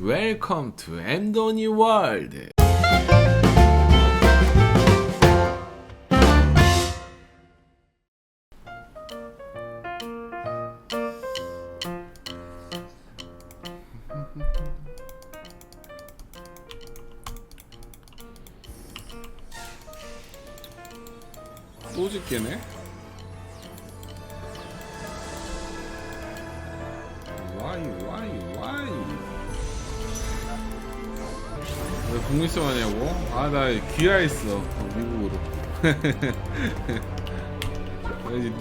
Welcome to MDONI World! 아 나 귀화했어 어, 미국으로 나 이제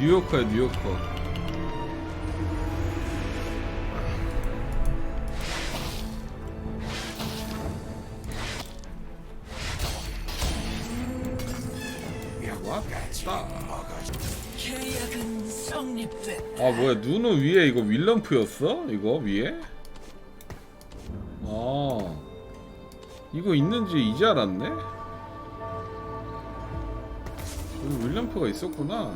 왔다 계약은 성립됐다. 아 뭐야 누누 위에 이거 윌럼프였어? 이거 위에? 이거 있는지 이제 알았네? 여기 윌럼프가 있었구나.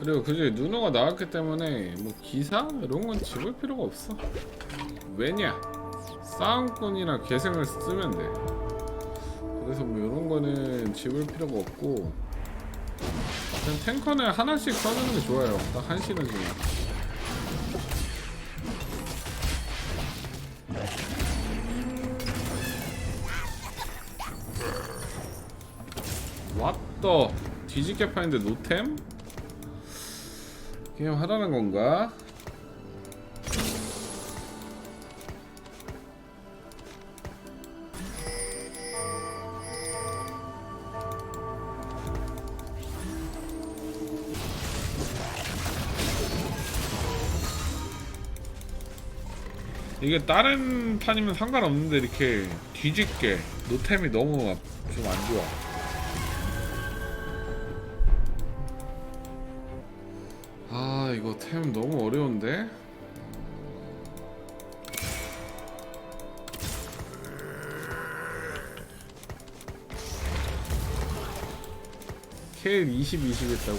그리고 그중에 누누가 나왔기 때문에 뭐 기사? 이런 건 집을 필요가 없어. 왜냐? 싸움꾼이나 개생을 쓰면 돼. 그래서 뭐 이런 거는 집을 필요가 없고 그냥 탱커는 하나씩 써주는 게 좋아요 딱 한 시너지만 왔더 뒤집게 파는데 노템? 게임 하라는 건가? 이게 다른 판이면 상관없는데 이렇게 뒤집게 노템이 너무 좀 안 좋아. 아 이거 템 너무 어려운데? 케일 20, 20 했다고?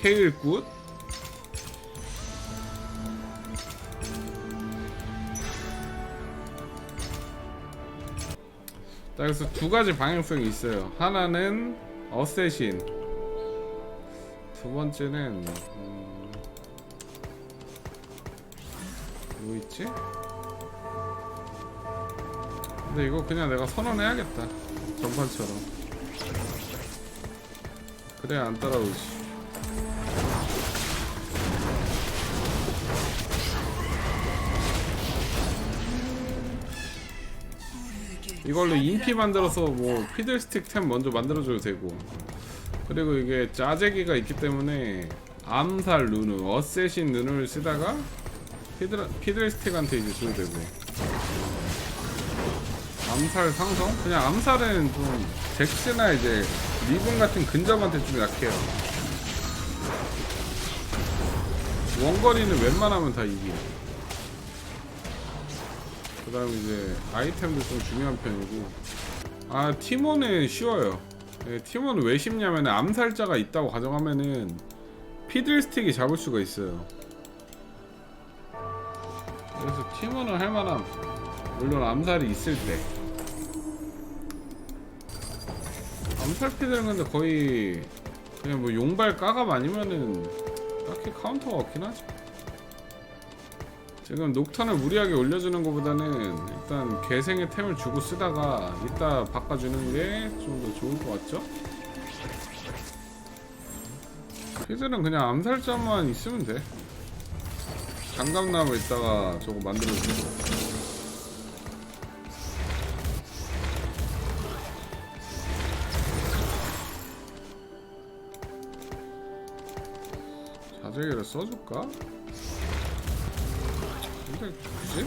케일 굿? 자, 그래서 두 가지 방향성이 있어요. 하나는 어쌔신. 두 번째는 음... 뭐 있지? 근데 이거 그냥 내가 선언해야겠다. 전판처럼. 그래야 안 따라오지. 이걸로 인피 만들어서 뭐 피들스틱 템 먼저 만들어줘도 되고. 그리고 이게 짜재기가 있기 때문에 암살 누누, 어쌔신 누누를 쓰다가 피들, 피들스틱한테 이제 줘도 되고. 암살 상성? 그냥 암살은 좀 잭스나 이제 리븐 같은 근접한테 좀 약해요. 원거리는 웬만하면 다 이겨 그 다음에 이제 아이템도 좀 중요한 편이고. 아 티몬은 쉬워요. 네, 티몬은 왜 쉽냐면 암살자가 있다고 가정하면은 피들스틱이 잡을 수가 있어요. 그래서 티몬은 할만함 물론 암살이 있을 때. 암살 피들은 근데 거의 그냥 뭐 용발 까갑 아니면은 딱히 카운터가 없긴 하지 지금 녹턴을 무리하게 올려주는 것보다는 일단 개생의 템을 주고 쓰다가 이따 바꿔주는 게 좀 더 좋을 것 같죠? 피들은 그냥 암살자만 있으면 돼 장갑나무 있다가 저거 만들어주고 자재기를 써줄까? 힐 주지?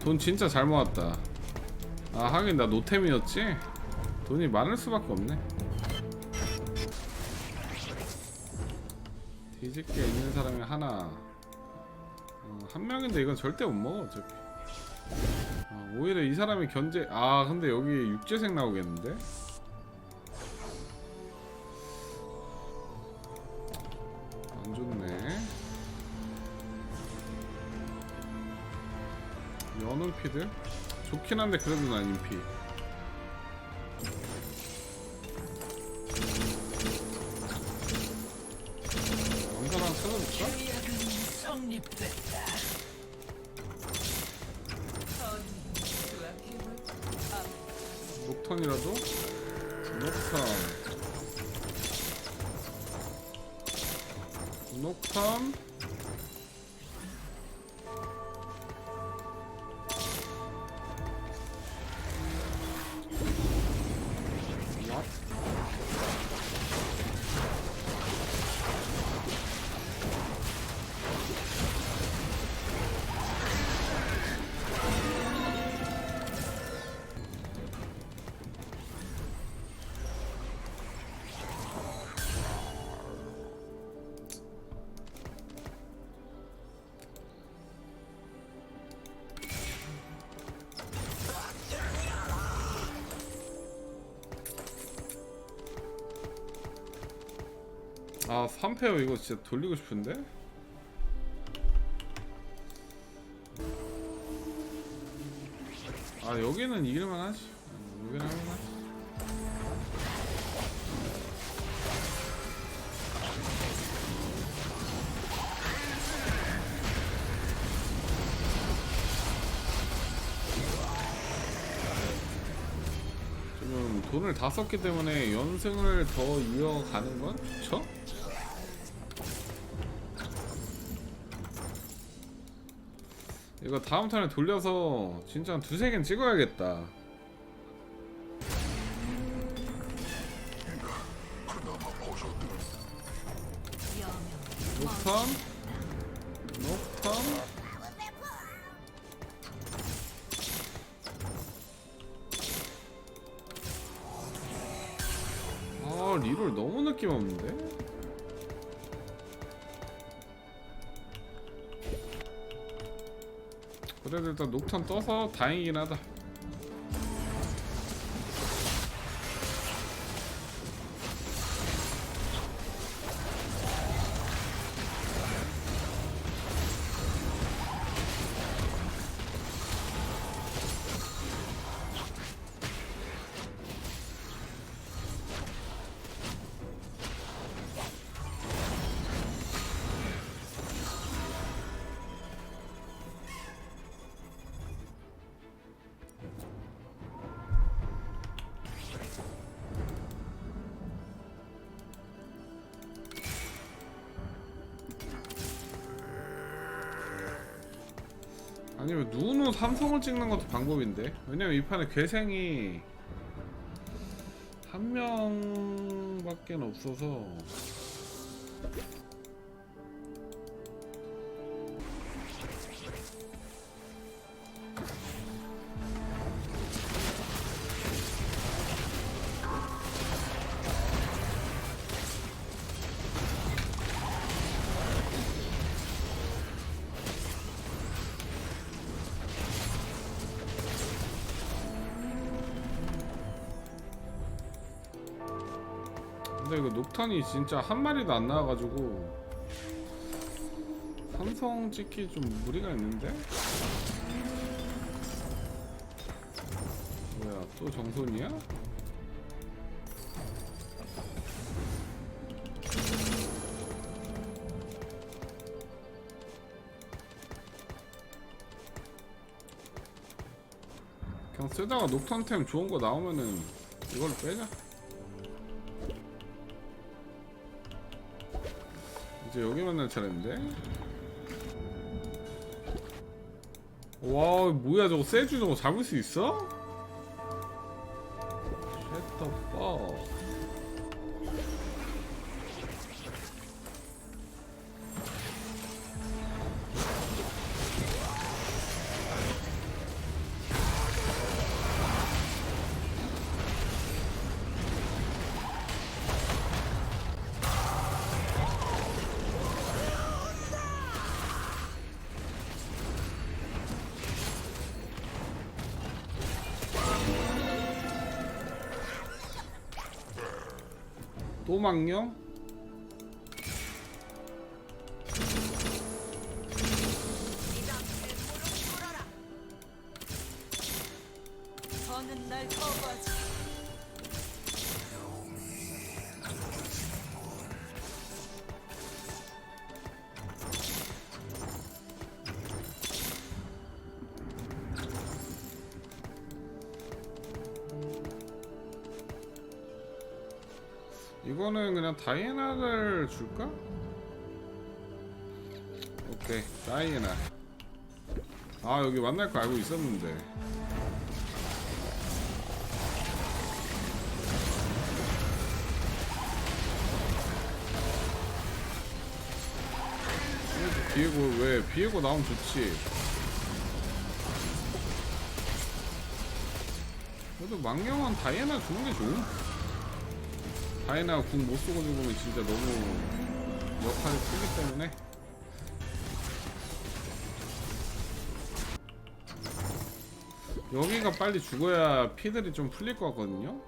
돈 진짜 잘 모았다 아 하긴 나 노템이었지? 돈이 많을 수밖에 없네. 뒤집게 있는 사람이 하나. 어, 한 명인데 이건 절대 못 먹어 어차피. 어, 오히려 이 사람이 견제. 아 근데 여기 육재생 나오겠는데? 안 좋네. 연운 피드? 좋긴 한데 그래도 난 인피. 성립됐다. 녹턴이라도? 녹턴 녹턴 아 3페어 이거 진짜 돌리고 싶은데? 아 여기는 이길만 하지 다 썼기 때문에 연승을 더 이어가는 건 좋죠? 이거 다음 턴에 돌려서 진짜 한 두세 개는 찍어야겠다. 그래도 일단 녹턴 떠서 다행이긴 하다 아니면 누누 삼성을 찍는 것도 방법인데? 왜냐면 이 판에 괴생이 한 명밖에 없어서 근데 이거 녹탄이 진짜 한 마리도 안 나와가지고 삼성 찍기 좀 무리가 있는데? 뭐야 또 정손이야? 그냥 쓰다가 녹탄템 좋은 거 나오면은 이걸로 빼자 이제 여기 만날 차례인데 와 뭐야 저거 세주 저거 잡을 수 있어? 또 망령? 저는 날 거부하지. 이거는 그냥 다이애나를 줄까? 오케이 다이애나. 아 여기 만날 거 알고 있었는데. 비에고 왜 비에고 나오면 좋지? 그래도 망령은 다이애나 주는 게 좋음 다이나 궁못 쏘고 죽으면 진짜 너무 역할이 크기 때문에. 여기가 빨리 죽어야 피들이 좀 풀릴 것 같거든요?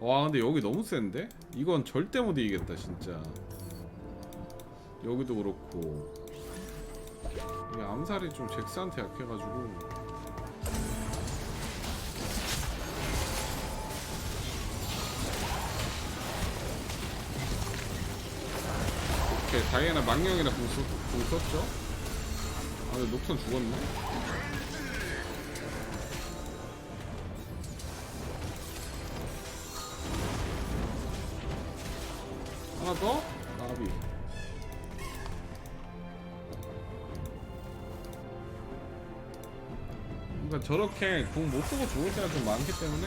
와 근데 여기 너무 센데? 이건 절대 못 이기겠다 진짜. 여기도 그렇고. 이게 암살이 좀 잭스한테 약해가지고 오케이 다이애나 망령이라 궁, 썼, 궁 썼죠? 아 근데 녹턴 죽었네 하나 더? 나비 그러니까 저렇게 궁못 쓰고 죽을 때가 좀 많기 때문에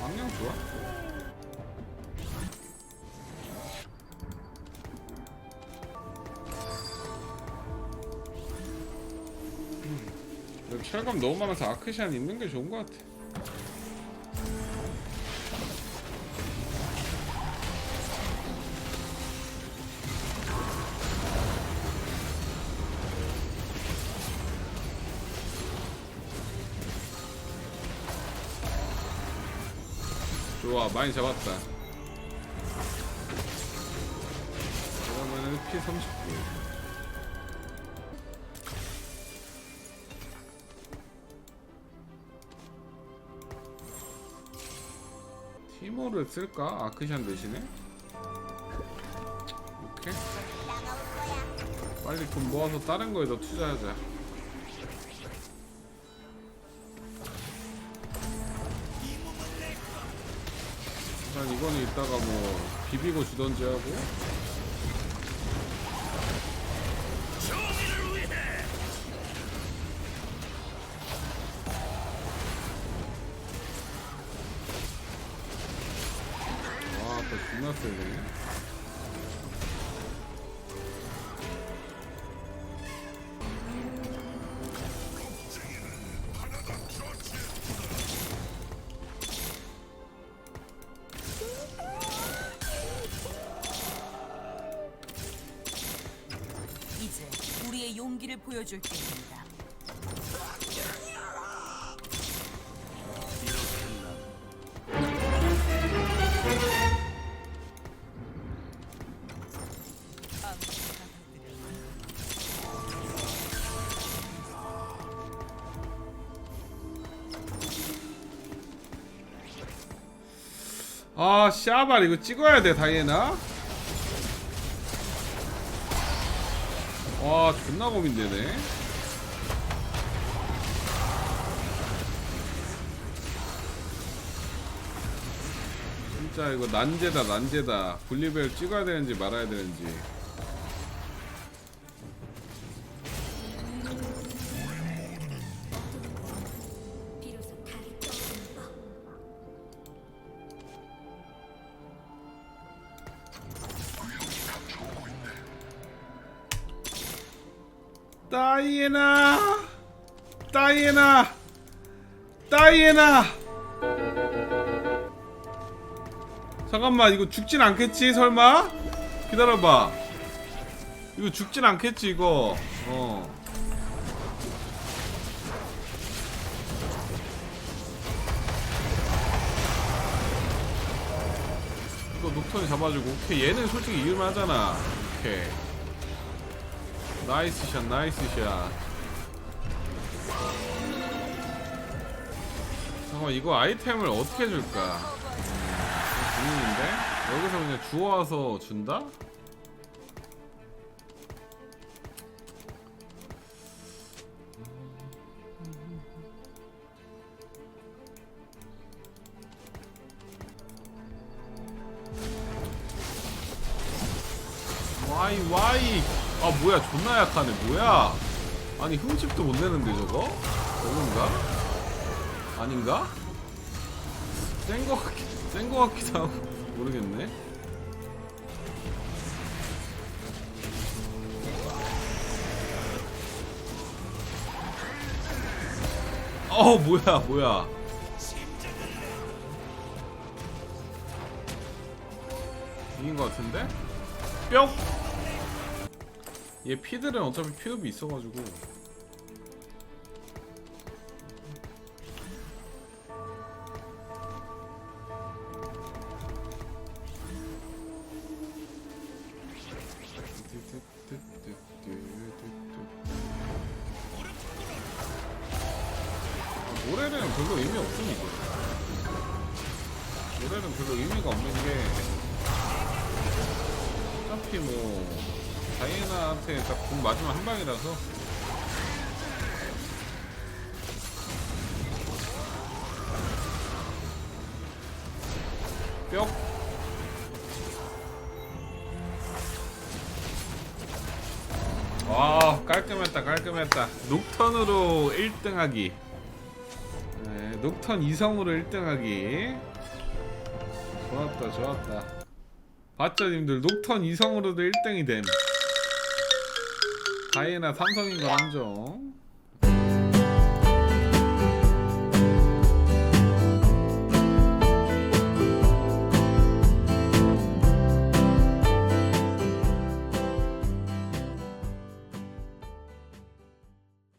망령 좋아 철감 너무 많아서 아크시안 있는 게 좋은 것 같아. 좋아, 많이 잡았다. 그러면은 피 39. 티모를 쓸까? 아크샨 대신에? 오케이 빨리 돈 모아서 다른 거에다 투자하자 일단 이거는 이따가 뭐 비비고 주던지 하고 보여줄 때입니다. 아, 샤발 이거 찍어야 돼, 다이애나? 와, 존나 고민되네. 진짜 이거 난제다, 난제다. 분리벨 찍어야 되는지 말아야 되는지. 다이애나 다이애나 다이애나. 잠깐만 이거 죽진 않겠지 설마? 기다려봐. 이거 죽진 않겠지 이거. 어. 이거 녹턴이 잡아주고 오케이. 얘는 솔직히 이길만하잖아. 오케이 나이스 샷 나이스 샷. 잠깐만 이거 아이템을 어떻게 줄까? 음, 고민인데? 여기서 그냥 주워와서 준다? 뭐야 존나 약하네 뭐야 아니 흠집도 못 내는데 저거? 저건가? 아닌가? 센거 같기 센거 같기도 하고 모르겠네 어 뭐야 뭐야 이긴 거 같은데? 뿅! 얘 피들은 어차피 피업이 있어가지고. 아, 노래는 별로 의미 없으니까 노래는 별로 의미가 없는 게 어차피 뭐 다이애나한테 딱 공 맞으면 한 방이라서 뿅 와, 깔끔했다, 깔끔했다. 녹턴으로 1등 하기. 네, 녹턴 이성으로 1등 하기. 좋았다, 좋았다. 봤죠, 님들? 녹턴 이성으로도 1등이 됨. 다이애나 삼성인 거 함정.